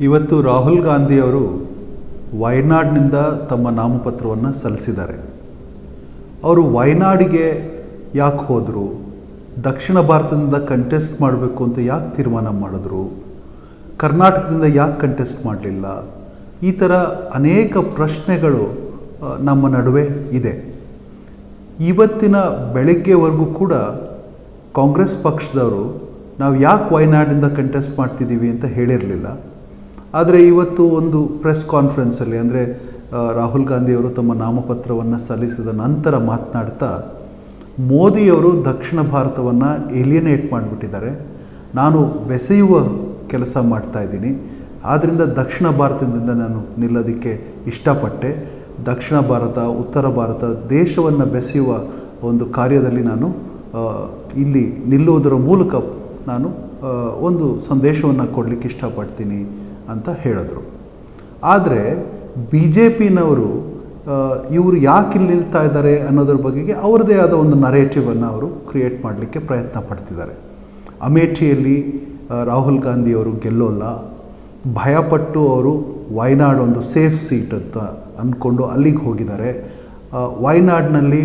ಇವತ್ತು ರಾಹುಲ್ ಗಾಂಧಿಯವರು ವಯನಾಡ್ನಿಂದ ತಮ್ಮ ನಾಮಪತ್ರವನ್ನು ಸಲ್ಲಿಸಿದ್ದಾರೆ. ಅವರು ವಯನಾಡಿಗೆ ಯಾಕೆ ಹೋದರು? ದಕ್ಷಿಣ ಭಾರತದಿಂದ ಕಂಟೆಸ್ಟ್ ಮಾಡಬೇಕು ಅಂತ ಯಾಕೆ ತೀರ್ಮಾನ ಮಾಡಿದ್ರು? ಕರ್ನಾಟಕದಿಂದ ಯಾಕೆ ಕಂಟೆಸ್ಟ್ ಮಾಡಲಿಲ್ಲ? ಈ ಥರ ಅನೇಕ ಪ್ರಶ್ನೆಗಳು ನಮ್ಮ ನಡುವೆ ಇದೆ. ಇವತ್ತಿನ ಬೆಳಗ್ಗೆವರೆಗೂ ಕೂಡ ಕಾಂಗ್ರೆಸ್ ಪಕ್ಷದವರು, ನಾವು ಯಾಕೆ ವಯನಾಡಿಂದ ಕಂಟೆಸ್ಟ್ ಮಾಡ್ತಿದ್ದೀವಿ ಅಂತ ಹೇಳಿರಲಿಲ್ಲ. ಆದರೆ ಇವತ್ತು ಒಂದು ಪ್ರೆಸ್ ಕಾನ್ಫರೆನ್ಸಲ್ಲಿ ಅಂದರೆ ರಾಹುಲ್ ಗಾಂಧಿಯವರು ತಮ್ಮ ನಾಮಪತ್ರವನ್ನು ಸಲ್ಲಿಸಿದ ನಂತರ ಮಾತನಾಡ್ತಾ, ಮೋದಿಯವರು ದಕ್ಷಿಣ ಭಾರತವನ್ನು ಎಲಿಯನೇಟ್ ಮಾಡಿಬಿಟ್ಟಿದ್ದಾರೆ. ನಾನು ಬೆಸೆಯುವ ಕೆಲಸ ಮಾಡ್ತಾ ಇದ್ದೀನಿ. ಆದ್ದರಿಂದ ದಕ್ಷಿಣ ಭಾರತದಿಂದ ನಾನು ನಿಲ್ಲೋದಕ್ಕೆ ಇಷ್ಟಪಟ್ಟೆ. ದಕ್ಷಿಣ ಭಾರತ, ಉತ್ತರ ಭಾರತ ದೇಶವನ್ನು ಬೆಸೆಯುವ ಒಂದು ಕಾರ್ಯದಲ್ಲಿ ನಾನು ಇಲ್ಲಿ ನಿಲ್ಲುವುದರ ಮೂಲಕ ನಾನು ಒಂದು ಸಂದೇಶವನ್ನು ಕೊಡಲಿಕ್ಕೆ ಇಷ್ಟಪಡ್ತೀನಿ. ಅಂತ ಹೇಳಿದ್ರು. ಆದರೆ ಬಿ ಜೆ ಪಿನವರು ಇವರು ಯಾಕೆ ಇಲ್ಲಿ ನಿಲ್ತಾ ಇದ್ದಾರೆ ಅನ್ನೋದ್ರ ಬಗೆಗೆ ಅವರದೇ ಆದ ಒಂದು ನರೇಟಿವನ್ನು ಅವರು ಕ್ರಿಯೇಟ್ ಮಾಡಲಿಕ್ಕೆ ಪ್ರಯತ್ನ ಪಡ್ತಿದ್ದಾರೆ. ಅಮೇಠಿಯಲ್ಲಿ ರಾಹುಲ್ ಗಾಂಧಿಯವರು ಗೆಲ್ಲೋಲ್ಲ, ಭಯಪಟ್ಟು ಅವರು ವಯನಾಡ್ ಒಂದು ಸೇಫ್ ಸೀಟ್ ಅಂತ ಅಂದ್ಕೊಂಡು ಅಲ್ಲಿಗೆ ಹೋಗಿದ್ದಾರೆ. ವಯನಾಡ್ನಲ್ಲಿ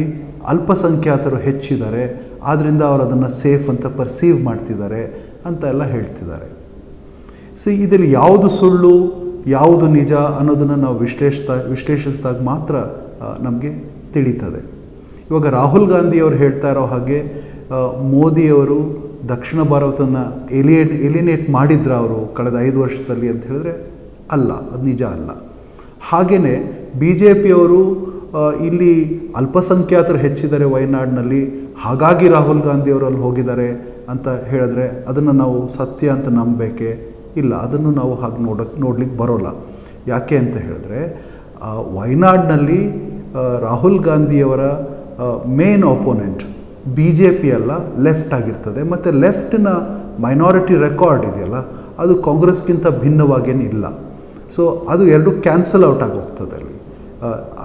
ಅಲ್ಪಸಂಖ್ಯಾತರು ಹೆಚ್ಚಿದ್ದಾರೆ ಆದ್ದರಿಂದ ಅವರು ಅದನ್ನು ಸೇಫ್ ಅಂತ ಪರ್ಸೀವ್ ಮಾಡ್ತಿದ್ದಾರೆ ಅಂತ ಎಲ್ಲ ಹೇಳ್ತಿದ್ದಾರೆ. ಸಿ ಇದರಲ್ಲಿ ಯಾವುದು ಸುಳ್ಳು, ಯಾವುದು ನಿಜ ಅನ್ನೋದನ್ನು ನಾವು ವಿಶ್ಲೇಷಿಸ್ತಾ, ವಿಶ್ಲೇಷಿಸಿದಾಗ ಮಾತ್ರ ನಮಗೆ ತಿಳಿತದೆ. ಇವಾಗ ರಾಹುಲ್ ಗಾಂಧಿಯವರು ಹೇಳ್ತಾ ಇರೋ ಹಾಗೆ ಮೋದಿಯವರು ದಕ್ಷಿಣ ಭಾರತನ ಎಲಿಯೇಟ್, ಎಲಿನೇಟ್ ಮಾಡಿದ್ರ ಅವರು ಕಳೆದ ಐದು ವರ್ಷದಲ್ಲಿ ಅಂತ ಹೇಳಿದ್ರೆ ಅಲ್ಲ, ಅದು ನಿಜ ಅಲ್ಲ. ಹಾಗೆಯೇ ಬಿ ಜೆ ಪಿಯವರು ಇಲ್ಲಿ ಅಲ್ಪಸಂಖ್ಯಾತರು ಹೆಚ್ಚಿದ್ದಾರೆ ವಯನಾಡಿನಲ್ಲಿ, ಹಾಗಾಗಿ ರಾಹುಲ್ ಗಾಂಧಿಯವರು ಅಲ್ಲಿ ಹೋಗಿದ್ದಾರೆ ಅಂತ ಹೇಳಿದ್ರೆ ಅದನ್ನು ನಾವು ಸತ್ಯ ಅಂತ ನಂಬಬೇಕೆ ಇಲ್ಲ, ಅದನ್ನು ನಾವು ಹಾಗೆ ನೋಡಕ್ಕೆ ನೋಡ್ಲಿಕ್ಕೆ ಬರೋಲ್ಲ. ಯಾಕೆ ಅಂತ ಹೇಳಿದ್ರೆ ವಯನಾಡ್ನಲ್ಲಿ ರಾಹುಲ್ ಗಾಂಧಿಯವರ main opponent B J P ಅಲ್ಲ ಲೆಫ್ಟ್ ಆಗಿರ್ತದೆ. ಮತ್ತು ಲೆಫ್ಟಿನ ಮೈನಾರಿಟಿ ರೆಕಾರ್ಡ್ ಇದೆಯಲ್ಲ, ಅದು ಕಾಂಗ್ರೆಸ್ಗಿಂತ ಭಿನ್ನವಾಗೇನು ಇಲ್ಲ ಸೊ ಅದು ಎರಡು ಕ್ಯಾನ್ಸಲ್ ಔಟ್ ಆಗೋಗ್ತದೆ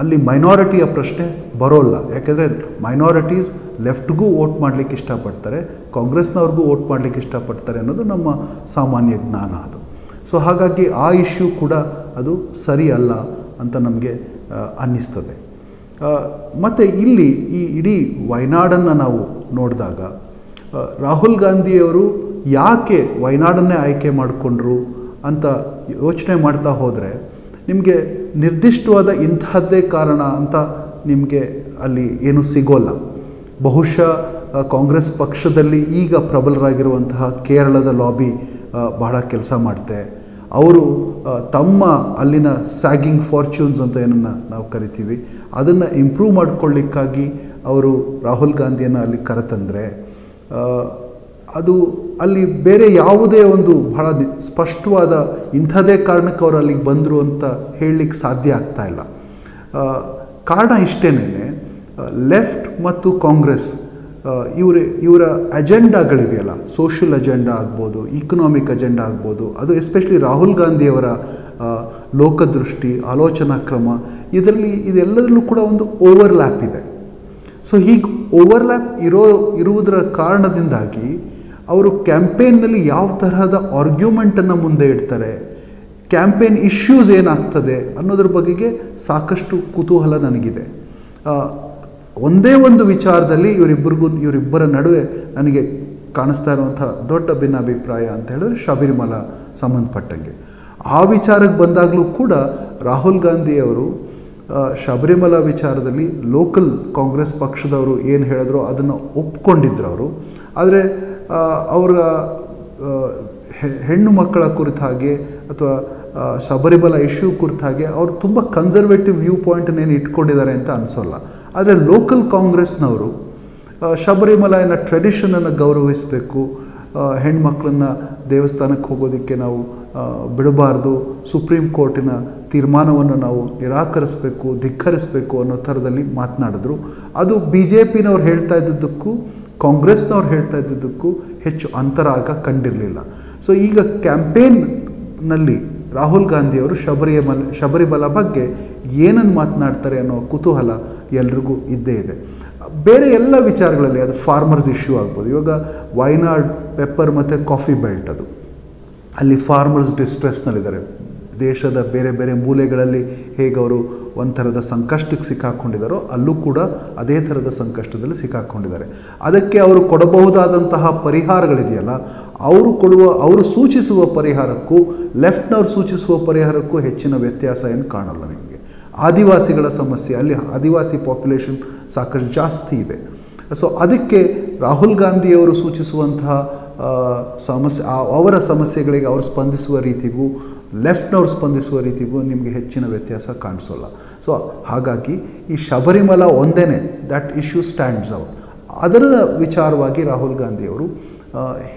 ಅಲ್ಲಿ ಮೈನಾರಿಟಿಯ ಪ್ರಶ್ನೆ ಬರೋಲ್ಲ. ಯಾಕೆಂದರೆ ಮೈನಾರಿಟೀಸ್ ಲೆಫ್ಟ್ಗೂ ವೋಟ್ ಮಾಡಲಿಕ್ಕೆ ಇಷ್ಟಪಡ್ತಾರೆ, ಕಾಂಗ್ರೆಸ್ನವ್ರಿಗೂ ವೋಟ್ ಮಾಡಲಿಕ್ಕೆ ಇಷ್ಟಪಡ್ತಾರೆ ಅನ್ನೋದು ನಮ್ಮ ಸಾಮಾನ್ಯ ಜ್ಞಾನ ಅದು. ಸೊ ಹಾಗಾಗಿ ಆ ಇಶ್ಯೂ ಕೂಡ ಅದು ಸರಿ ಅಲ್ಲ ಅಂತ ನಮಗೆ ಅನ್ನಿಸ್ತದೆ. ಮತ್ತು ಇಲ್ಲಿ ಈ ಇಡೀ ವಯನಾಡನ್ನು ನಾವು ನೋಡಿದಾಗ ರಾಹುಲ್ ಗಾಂಧಿಯವರು ಯಾಕೆ ವಯನಾಡನ್ನೇ ಆಯ್ಕೆ ಮಾಡಿಕೊಂಡ್ರು ಅಂತ ಯೋಚನೆ ಮಾಡ್ತಾ ಹೋದರೆ, ನಿಮಗೆ ನಿರ್ದಿಷ್ಟವಾದ ಇಂತಹದ್ದೇ ಕಾರಣ ಅಂತ ನಿಮಗೆ ಅಲ್ಲಿ ಏನು ಸಿಗೋಲ್ಲ. ಬಹುಶಃ ಕಾಂಗ್ರೆಸ್ ಪಕ್ಷದಲ್ಲಿ ಈಗ ಪ್ರಬಲರಾಗಿರುವಂತಹ ಕೇರಳದ ಲಾಬಿ ಬಹಳ ಕೆಲಸ ಮಾಡುತ್ತೆ ಅವರು ತಮ್ಮ ಅಲ್ಲಿನ ಸ್ಯಾಗಿಂಗ್ ಫಾರ್ಚ್ಯೂನ್ಸ್ ಅಂತ ಏನನ್ನು ನಾವು ಕರಿತೀವಿ, ಅದನ್ನು ಇಂಪ್ರೂವ್ ಮಾಡ್ಕೊಳ್ಳಿಕ್ಕಾಗಿ ಅವರು ರಾಹುಲ್ ಗಾಂಧಿಯನ್ನು ಅಲ್ಲಿ ಕರೆತಂದರೆ ಅದು ಅಲ್ಲಿ ಬೇರೆ ಯಾವುದೇ ಒಂದು ಬಹಳ ಸ್ಪಷ್ಟವಾದ ಇಂಥದೇ ಕಾರಣಕ್ಕೆ ಅವರು ಅಲ್ಲಿಗೆ ಬಂದರು ಅಂತ ಹೇಳಲಿಕ್ಕೆ ಸಾಧ್ಯ ಆಗ್ತಾ ಇಲ್ಲ. ಕಾರಣ ಇಷ್ಟೇನೇ ಲೆಫ್ಟ್ ಮತ್ತು ಕಾಂಗ್ರೆಸ್ ಇವರ ಇವರ ಅಜೆಂಡಾಗಳಿವೆಯಲ್ಲ, ಸೋಷಿಯಲ್ ಅಜೆಂಡಾ ಆಗ್ಬೋದು ಇಕನಾಮಿಕ್ ಅಜೆಂಡಾ ಆಗ್ಬೋದು, ಅದು ಎಸ್ಪೆಷಲಿ ರಾಹುಲ್ ಗಾಂಧಿಯವರ ಲೋಕದೃಷ್ಟಿ, ಆಲೋಚನಾ ಕ್ರಮ, ಇದರಲ್ಲಿ ಇದೆಲ್ಲದರಲ್ಲೂ ಕೂಡ ಒಂದು ಓವರ್ಲ್ಯಾಪ್ ಇದೆ. ಸೊ ಹೀಗೆ ಓವರ್ಲ್ಯಾಪ್ ಇರೋ, ಇರುವುದರ ಕಾರಣದಿಂದಾಗಿ ಅವರು ಕ್ಯಾಂಪೇನ್ನಲ್ಲಿ ಯಾವ ತರಹದ ಆರ್ಗ್ಯುಮೆಂಟನ್ನು ಮುಂದೆ ಇಡ್ತಾರೆ, ಕ್ಯಾಂಪೇನ್ ಇಶ್ಯೂಸ್ ಏನಾಗ್ತದೆ ಅನ್ನೋದ್ರ ಬಗೆಗೆ ಸಾಕಷ್ಟು ಕುತೂಹಲ ನನಗಿದೆ. ಒಂದೇ ಒಂದು ವಿಚಾರದಲ್ಲಿ ಇವರಿಬ್ಬರಿಗೂ, ಇವರಿಬ್ಬರ ನಡುವೆ ನನಗೆ ಕಾಣಿಸ್ತಾ ಇರುವಂಥ ದೊಡ್ಡ ಭಿನ್ನಾಭಿಪ್ರಾಯ ಅಂತ ಹೇಳಿದ್ರೆ ಶಬರಿಮಲ ಸಂಬಂಧಪಟ್ಟಂಗೆ. ಆ ವಿಚಾರಕ್ಕೆ ಬಂದಾಗಲೂ ಕೂಡ ರಾಹುಲ್ ಗಾಂಧಿಯವರು ಶಬರಿಮಲ ವಿಚಾರದಲ್ಲಿ ಲೋಕಲ್ ಕಾಂಗ್ರೆಸ್ ಪಕ್ಷದವರು ಏನು ಹೇಳಿದ್ರು ಅದನ್ನು ಒಪ್ಕೊಂಡಿದ್ರು ಅವರು. ಆದರೆ ಅವರ ಹೆಣ್ಣು ಮಕ್ಕಳ ಕುರಿತ ಹಾಗೆ ಅಥವಾ ಶಬರಿಮಲ ಇಶ್ಯೂ ಹಾಗೆ ಅವರು ತುಂಬ ಕನ್ಸರ್ವೇಟಿವ್ ವ್ಯೂ ಪಾಯಿಂಟನ್ನೇನು ಇಟ್ಕೊಂಡಿದ್ದಾರೆ ಅಂತ ಅನಿಸೋಲ್ಲ. ಆದರೆ ಲೋಕಲ್ ಕಾಂಗ್ರೆಸ್ನವರು ಶಬರಿಮಲೆಯ ಟ್ರೆಡಿಷನನ್ನು ಗೌರವಿಸಬೇಕು. ಹೆಣ್ಮಕ್ಳನ್ನ ದೇವಸ್ಥಾನಕ್ಕೆ ಹೋಗೋದಕ್ಕೆ ನಾವು ಬಿಡಬಾರ್ದು. ಸುಪ್ರೀಂ ಕೋರ್ಟಿನ ತೀರ್ಮಾನವನ್ನು ನಾವು ನಿರಾಕರಿಸಬೇಕು, ಧಿಕ್ಕರಿಸಬೇಕು ಅನ್ನೋ ಥರದಲ್ಲಿ ಮಾತನಾಡಿದ್ರು. ಅದು ಬಿ ಜೆ ಪಿನವ್ರು ಹೇಳ್ತಾ ಇದ್ದದ್ದಕ್ಕೂ ಕಾಂಗ್ರೆಸ್ನವ್ರು ಹೇಳ್ತಾ ಇದ್ದಿದ್ದಕ್ಕೂ ಹೆಚ್ಚು ಅಂತರ ಆಗ ಕಂಡಿರಲಿಲ್ಲ. ಸೊ ಈಗ ಕ್ಯಾಂಪೇನ್ನಲ್ಲಿ ರಾಹುಲ್ ಗಾಂಧಿಯವರು ಶಬರಿಮಲ ಶಬರಿಮಲ ಬಗ್ಗೆ ಏನನ್ನು ಮಾತನಾಡ್ತಾರೆ ಅನ್ನೋ ಕುತೂಹಲ ಎಲ್ರಿಗೂ ಇದ್ದೇ ಇದೆ. ಬೇರೆ ಎಲ್ಲ ವಿಚಾರಗಳಲ್ಲಿ ಅದು ಫಾರ್ಮರ್ಸ್ ಇಶ್ಯೂ ಆಗ್ಬೋದು. ಇವಾಗ ವೈನಾಡ್ ಪೆಪ್ಪರ್ ಮತ್ತು ಕಾಫಿ ಬೆಲ್ಟ್ ಅದು. ಅಲ್ಲಿ ಫಾರ್ಮರ್ಸ್ ಡಿಸ್ಟ್ರೆಸ್ನಲ್ಲಿದ್ದಾರೆ ದೇಶದ ಬೇರೆ ಬೇರೆ ಮೂಲೆಗಳಲ್ಲಿ ಹೇಗೆ ಅವರು ಒಂಥರದ ಸಂಕಷ್ಟಕ್ಕೆ ಸಿಕ್ಕಾಕ್ಕೊಂಡಿದ್ದಾರೋ ಅಲ್ಲೂ ಕೂಡ ಅದೇ ಥರದ ಸಂಕಷ್ಟದಲ್ಲಿ ಸಿಕ್ಕಾಕೊಂಡಿದ್ದಾರೆ. ಅದಕ್ಕೆ ಅವರು ಕೊಡಬಹುದಾದಂತಹ ಪರಿಹಾರಗಳಿದೆಯಲ್ಲ, ಅವರು ಕೊಡುವ, ಅವರು ಸೂಚಿಸುವ ಪರಿಹಾರಕ್ಕೂ, ಲೆಫ್ಟ್ನವ್ರು ಸೂಚಿಸುವ ಪರಿಹಾರಕ್ಕೂ ಹೆಚ್ಚಿನ ವ್ಯತ್ಯಾಸ ಏನು ಕಾಣಲ್ಲ ನಿಮಗೆ. ಆದಿವಾಸಿಗಳ ಸಮಸ್ಯೆ, ಅಲ್ಲಿ ಆದಿವಾಸಿ ಪಾಪ್ಯುಲೇಷನ್ ಸಾಕಷ್ಟು ಜಾಸ್ತಿ ಇದೆ. ಸೊ, ಅದಕ್ಕೆ ರಾಹುಲ್ ಗಾಂಧಿಯವರು ಸೂಚಿಸುವಂತಹ ಸಮಸ್ಯೆ ಅವರ ಸಮಸ್ಯೆಗಳಿಗೆ ಅವರು ಸ್ಪಂದಿಸುವ ರೀತಿಗೂ ಲೆಫ್ಟ್ನವ್ರು ಸ್ಪಂದಿಸುವ ರೀತಿಗೂ ನಿಮಗೆ ಹೆಚ್ಚಿನ ವ್ಯತ್ಯಾಸ ಕಾಣಿಸೋಲ್ಲ. ಸೊ ಹಾಗಾಗಿ ಈ ಶಬರಿಮಲ ಒಂದೇ ದಟ್ ಇಶ್ಯೂ ಸ್ಟ್ಯಾಂಡ್ಸ್ ಔಟ್ ಅದರ ವಿಚಾರವಾಗಿ ರಾಹುಲ್ ಗಾಂಧಿಯವರು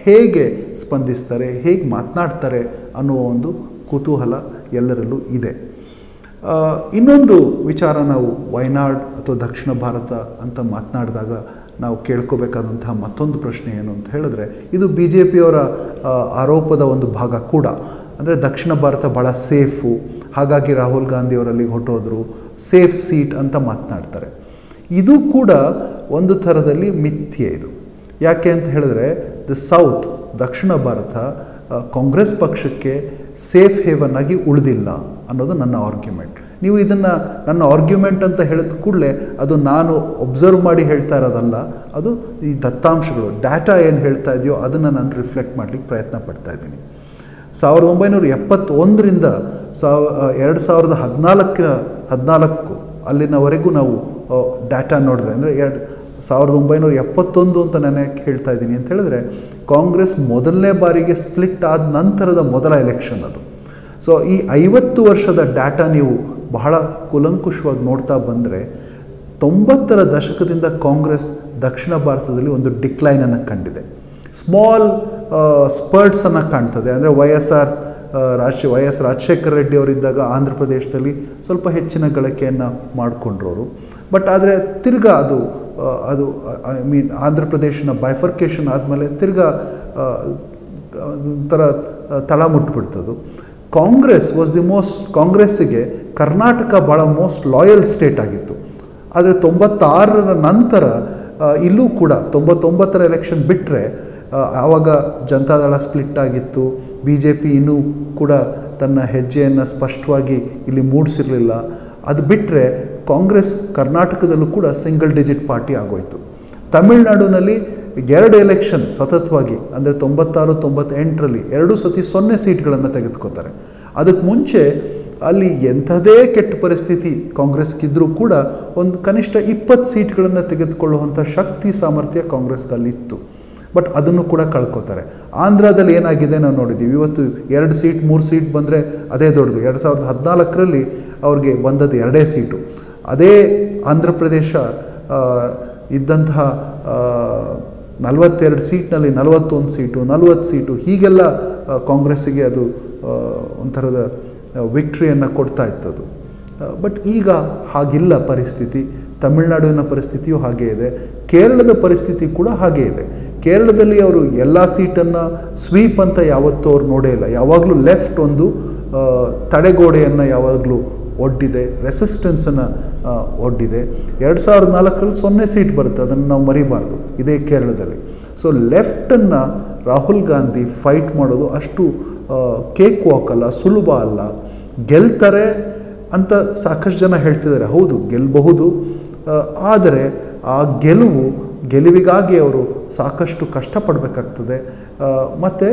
ಹೇಗೆ ಸ್ಪಂದಿಸ್ತಾರೆ, ಹೇಗೆ ಮಾತನಾಡ್ತಾರೆ ಅನ್ನುವ ಒಂದು ಕುತೂಹಲ ಎಲ್ಲರಲ್ಲೂ ಇದೆ. ಇನ್ನೊಂದು ವಿಚಾರ ನಾವು ವಯನಾಡ್ ಅಥವಾ ದಕ್ಷಿಣ ಭಾರತ ಅಂತ ಮಾತನಾಡಿದಾಗ ನಾವು ಕೇಳ್ಕೋಬೇಕಾದಂತಹ ಮತ್ತೊಂದು ಪ್ರಶ್ನೆ ಏನು ಅಂತ ಹೇಳಿದ್ರೆ, ಇದು ಬಿ ಜೆ ಪಿಯವರ ಆರೋಪದ ಒಂದು ಭಾಗ ಕೂಡ. ಅಂದರೆ ದಕ್ಷಿಣ ಭಾರತ ಭಾಳ ಸೇಫು. ಹಾಗಾಗಿ ರಾಹುಲ್ ಗಾಂಧಿ ಅಲ್ಲಿಗೆ ಹೊಟ್ಟೋದ್ರು ಸೇಫ್ ಸೀಟ್ ಅಂತ ಮಾತನಾಡ್ತಾರೆ. ಇದು ಕೂಡ ಒಂದು ಥರದಲ್ಲಿ ಮಿಥ್ಯೆ ಇದು. ಯಾಕೆ ಅಂತ ಹೇಳಿದ್ರೆ, ದ ಸೌತ್, ದಕ್ಷಿಣ ಭಾರತ ಕಾಂಗ್ರೆಸ್ ಪಕ್ಷಕ್ಕೆ ಸೇಫ್ ಹೇವನ್ ಆಗಿ ಉಳಿದಿಲ್ಲ ಅನ್ನೋದು ನನ್ನ ಆರ್ಗ್ಯುಮೆಂಟ್. ನೀವು ಇದನ್ನು ನನ್ನ ಆರ್ಗ್ಯುಮೆಂಟ್ ಅಂತ ಹೇಳಿದ ಕೂಡಲೇ ಅದು ನಾನು ಒಬ್ಸರ್ವ್ ಮಾಡಿ ಹೇಳ್ತಾ ಇರೋದಲ್ಲ, ಅದು ಈ ದತ್ತಾಂಶಗಳು, ಡಾಟಾ ಏನು ಹೇಳ್ತಾ ಇದೆಯೋ ಅದನ್ನು ನಾನು ರಿಫ್ಲೆಕ್ಟ್ ಮಾಡಲಿಕ್ಕೆ ಪ್ರಯತ್ನ ಪಡ್ತಾ ಇದ್ದೀನಿ. ಸಾವಿರದ ಒಂಬೈನೂರ ಎಪ್ಪತ್ತೊಂದರಿಂದ ಸಾವ ಎರಡು ಸಾವಿರದ ಹದಿನಾಲ್ಕಿನ ಹದಿನಾಲ್ಕು ಅಲ್ಲಿನವರೆಗೂ ನಾವು ಡಾಟಾ ನೋಡಿದ್ರೆ ಅಂದರೆ ಎರಡು, ಸಾವಿರದ ಒಂಬೈನೂರ ಎಪ್ಪತ್ತೊಂದು ಅಂತ ನಾನು ಯಾಕೆ ಹೇಳ್ತಾ ಇದ್ದೀನಿ. ಅಂತ ಹೇಳಿದ್ರೆ, ಕಾಂಗ್ರೆಸ್ ಮೊದಲನೇ ಬಾರಿಗೆ ಸ್ಪ್ಲಿಟ್ ಆದ ನಂತರದ ಮೊದಲ ಎಲೆಕ್ಷನ್ ಅದು. ಸೊ ಈ ಐವತ್ತು ವರ್ಷದ ಡಾಟಾ ನೀವು ಬಹಳ ಕುಲಂಕುಷವಾಗಿ ನೋಡ್ತಾ ಬಂದರೆ, ತೊಂಬತ್ತರ ದಶಕದಿಂದ ಕಾಂಗ್ರೆಸ್ ದಕ್ಷಿಣ ಭಾರತದಲ್ಲಿ ಒಂದು ಡಿಕ್ಲೈನನ್ನು ಕಂಡಿದೆ. ಸ್ಮಾಲ್ ಸ್ಪರ್ಟ್ಸನ್ನು ಕಾಣ್ತದೆ. ಅಂದರೆ Y S R Raja Y S Rajasekhara Reddy ಅವರಿದ್ದಾಗ Andhra ಪ್ರದೇಶದಲ್ಲಿ ಸ್ವಲ್ಪ ಹೆಚ್ಚಿನ ಗಳಿಕೆಯನ್ನು ಮಾಡಿಕೊಂಡ್ರವರು. ಬಟ್ ಆದರೆ ತಿರ್ಗಾ ಅದು ಅದು ಐ ಮೀನ್ ಆಂಧ್ರ ಪ್ರದೇಶನ ಬೈಫರ್ಕೇಷನ್ ಆದಮೇಲೆ ತಿರ್ಗಾ ಒಂಥರ ತಳ ಮುಟ್ಬಿಡ್ತದು. ಕಾಂಗ್ರೆಸ್ ವಾಸ್ ದಿ ಮೋಸ್ಟ್ ಕಾಂಗ್ರೆಸ್ಸಿಗೆ ಕರ್ನಾಟಕ ಭಾಳ ಮೋಸ್ಟ್ ಲಾಯಲ್ ಸ್ಟೇಟ್ ಆಗಿತ್ತು. ಆದರೆ ತೊಂಬತ್ತಾರರ ನಂತರ ಇಲ್ಲೂ ಕೂಡ ತೊಂಬತ್ತೊಂಬತ್ತರ ಎಲೆಕ್ಷನ್ ಬಿಟ್ಟರೆ ಆವಾಗ ಜನತಾದಳ ಸ್ಪ್ಲಿಟ್ ಆಗಿತ್ತು. ಬಿ ಜೆ ಪಿ ಇನ್ನೂ ಕೂಡ ತನ್ನ ಹೆಜ್ಜೆಯನ್ನು ಸ್ಪಷ್ಟವಾಗಿ ಇಲ್ಲಿ ಮೂಡಿಸಿರಲಿಲ್ಲ. ಅದು ಬಿಟ್ಟರೆ ಕಾಂಗ್ರೆಸ್ ಕರ್ನಾಟಕದಲ್ಲೂ ಕೂಡ ಸಿಂಗಲ್ ಡಿಜಿಟ್ ಪಾರ್ಟಿ ಆಗೋಯ್ತು. ತಮಿಳುನಾಡಿನಲ್ಲಿ ಎರಡು ಎಲೆಕ್ಷನ್ ಸತತವಾಗಿ, ಅಂದರೆ ತೊಂಬತ್ತಾರು, ತೊಂಬತ್ತೆಂಟರಲ್ಲಿ ಎರಡು ಸತಿ ಸೊನ್ನೆ ಸೀಟ್ಗಳನ್ನು ತೆಗೆದುಕೋತಾರೆ. ಅದಕ್ಕೆ ಮುಂಚೆ ಅಲ್ಲಿ ಎಂಥದೇ ಕೆಟ್ಟ ಪರಿಸ್ಥಿತಿ ಕಾಂಗ್ರೆಸ್ಗಿದ್ದರೂ ಕೂಡ ಒಂದು ಕನಿಷ್ಠ ಇಪ್ಪತ್ತು ಸೀಟ್ಗಳನ್ನು ತೆಗೆದುಕೊಳ್ಳುವಂಥ ಶಕ್ತಿ, ಸಾಮರ್ಥ್ಯ ಕಾಂಗ್ರೆಸ್ಗೆ ಅಲ್ಲಿತ್ತು ಬಟ್ ಅದನ್ನು ಕೂಡ ಕಳ್ಕೊತಾರೆ. ಆಂಧ್ರದಲ್ಲಿ ಏನಾಗಿದೆ ನಾವು ನೋಡಿದ್ದೀವಿ. ಇವತ್ತು ಎರಡು ಸೀಟ್ ಮೂರು ಸೀಟ್ ಬಂದರೆ ಅದೇ ದೊಡ್ಡದು. ಎರಡು ಸಾವಿರದ ಹದಿನಾಲ್ಕರಲ್ಲಿ ಅವ್ರಿಗೆ ಬಂದದ್ದು ಎರಡೇ ಸೀಟು ಅದೇ ಆಂಧ್ರ ಪ್ರದೇಶ ಇದ್ದಂತಹ ನಲವತ್ತೆರಡು ಸೀಟ್ನಲ್ಲಿ ನಲವತ್ತೊಂದು ಸೀಟು ನಲವತ್ತು ಸೀಟು ಹೀಗೆಲ್ಲ ಕಾಂಗ್ರೆಸ್ಸಿಗೆ ಅದು ಒಂಥರದ ವಿಕ್ಟ್ರಿಯನ್ನು ಕೊಡ್ತಾ ಇತ್ತದು ಬಟ್ ಈಗ ಹಾಗಿಲ್ಲ ಪರಿಸ್ಥಿತಿ. ತಮಿಳುನಾಡಿನ ಪರಿಸ್ಥಿತಿಯೂ ಹಾಗೇ ಇದೆ. ಕೇರಳದ ಪರಿಸ್ಥಿತಿ ಕೂಡ ಹಾಗೇ ಇದೆ. ಕೇರಳದಲ್ಲಿ ಅವರು ಎಲ್ಲ ಸೀಟನ್ನು ಸ್ವೀಪ್ ಅಂತ ಯಾವತ್ತೂ ಅವ್ರು ನೋಡೇ ಇಲ್ಲ. ಯಾವಾಗಲೂ ಲೆಫ್ಟ್ ಒಂದು ತಡೆಗೋಡೆಯನ್ನು ಯಾವಾಗಲೂ ಒಡ್ಡಿದೆ ರೆಸಿಸ್ಟೆನ್ಸನ್ನು ಒಡ್ಡಿದೆ. ಎರಡು ಸಾವಿರದ ನಾಲ್ಕರಲ್ಲಿ ಸೊನ್ನೆ ಸೀಟ್ ಬರುತ್ತೆ, ಅದನ್ನು ನಾವು ಮರಿಬಾರ್ದು, ಇದೇ ಕೇರಳದಲ್ಲಿ. ಸೊ ಲೆಫ್ಟನ್ನು ರಾಹುಲ್ ಗಾಂಧಿ ಫೈಟ್ ಮಾಡೋದು ಅಷ್ಟು ಕೇಕ್ ವಾಕ್ ಅಲ್ಲ, ಸುಲಭ ಅಲ್ಲ. ಗೆಲ್ತಾರೆ ಅಂತ ಸಾಕಷ್ಟು ಜನ ಹೇಳ್ತಿದ್ದಾರೆ. ಹೌದು ಗೆಲ್ಲಬಹುದು ಆದರೆ ಆ ಗೆಲುವು ಗೆಲುವಿಗಾಗಿ ಅವರು ಸಾಕಷ್ಟು ಕಷ್ಟಪಡಬೇಕಾಗ್ತದೆ. ಮತ್ತು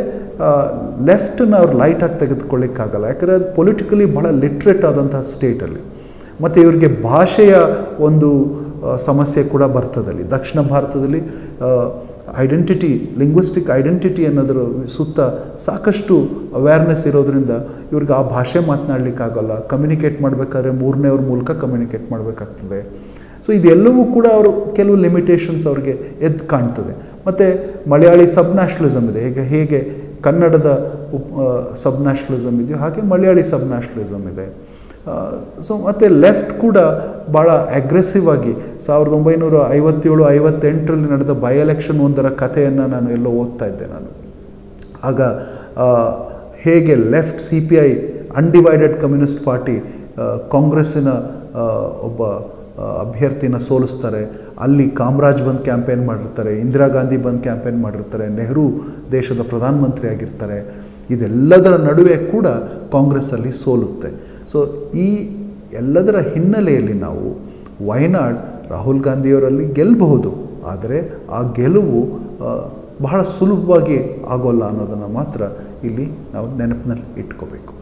ಲೆಫ್ಟನ್ನ ಅವ್ರು ಲೈಟಾಗಿ ತೆಗೆದುಕೊಳ್ಳಿಕ್ಕಾಗಲ್ಲ. ಯಾಕಂದರೆ ಅದು ಪೊಲಿಟಿಕಲಿ ಭಾಳ ಲಿಟ್ರೇಟ್ ಆದಂಥ ಸ್ಟೇಟಲ್ಲಿ. ಮತ್ತು ಇವರಿಗೆ ಭಾಷೆಯ ಒಂದು ಸಮಸ್ಯೆ ಕೂಡ ಬರ್ತದಲ್ಲಿ. ದಕ್ಷಿಣ ಭಾರತದಲ್ಲಿ ಐಡೆಂಟಿಟಿ, ಲಿಂಗ್ವಿಸ್ಟಿಕ್ ಐಡೆಂಟಿಟಿ ಅನ್ನೋದ್ರ ಸುತ್ತ ಸಾಕಷ್ಟು ಅವೇರ್ನೆಸ್ ಇರೋದ್ರಿಂದ ಇವ್ರಿಗೆ ಆ ಭಾಷೆ ಮಾತನಾಡಲಿಕ್ಕಾಗಲ್ಲ. ಕಮ್ಯುನಿಕೇಟ್ ಮಾಡಬೇಕಾದ್ರೆ ಮೂರನೇವ್ರ ಮೂಲಕ ಕಮ್ಯುನಿಕೇಟ್ ಮಾಡಬೇಕಾಗ್ತದೆ. ಸೊ ಇದೆಲ್ಲವೂ ಕೂಡ ಅವರು ಕೆಲವು ಲಿಮಿಟೇಷನ್ಸ್ ಅವ್ರಿಗೆ ಎದ್ದು ಕಾಣ್ತದೆ. ಮತ್ತು ಮಲಯಾಳಿ ಸಬ್ ನ್ಯಾಷನಲಿಸಮ್ ಇದೆ. ಈಗ ಹೇಗೆ ಕನ್ನಡದ ಉಪ್ ಸಬ್ ನ್ಯಾಷನಲಿಸಮ್ ಇದೆಯೋ ಹಾಗೆ ಮಲಯಾಳಿ ಸಬ್ ನ್ಯಾಷನಲಿಸಮ್ ಇದೆ ಸೊ ಮತ್ತು ಲೆಫ್ಟ್ ಕೂಡ ಭಾಳ ಅಗ್ರೆಸಿವ್ ಆಗಿ ಸಾವಿರದ ಒಂಬೈನೂರ ಐವತ್ತೇಳು, ಐವತ್ತೆಂಟರಲ್ಲಿ ನಡೆದ ಬೈ ಎಲೆಕ್ಷನ್ ಒಂದರ ಕಥೆಯನ್ನು ನಾನು ಎಲ್ಲೋ ಓದ್ತಾ ಇದ್ದೆ ನಾನು. ಆಗ ಹೇಗೆ left C P I undivided communist party ಕಾಂಗ್ರೆಸ್ಸಿನ ಒಬ್ಬ ಅಭ್ಯರ್ಥಿನ ಸೋಲಿಸ್ತಾರೆ. ಅಲ್ಲಿ ಕಾಮರಾಜ್ ಬಂದು ಕ್ಯಾಂಪೇನ್ ಮಾಡಿರ್ತಾರೆ, ಇಂದಿರಾ ಗಾಂಧಿ ಬಂದು ಕ್ಯಾಂಪೇನ್ ಮಾಡಿರ್ತಾರೆ, ನೆಹರು ದೇಶದ ಪ್ರಧಾನಮಂತ್ರಿ ಆಗಿರ್ತಾರೆ. ಇದೆಲ್ಲದರ ನಡುವೆ ಕೂಡ ಕಾಂಗ್ರೆಸ್ಸಲ್ಲಿ ಸೋಲುತ್ತೆ. ಸೊ ಈ ಎಲ್ಲದರ ಹಿನ್ನೆಲೆಯಲ್ಲಿ ನಾವು ವಯನಾಡ್ ರಾಹುಲ್ ಗಾಂಧಿಯವರಲ್ಲಿ ಗೆಲ್ಲಬಹುದು ಆದರೆ ಆ ಗೆಲುವು ಬಹಳ ಸುಲಭವಾಗಿ ಆಗೋಲ್ಲ ಅನ್ನೋದನ್ನು ಮಾತ್ರ ಇಲ್ಲಿ ನಾವು ನೆನಪಿನಲ್ಲಿ ಇಟ್ಕೋಬೇಕು.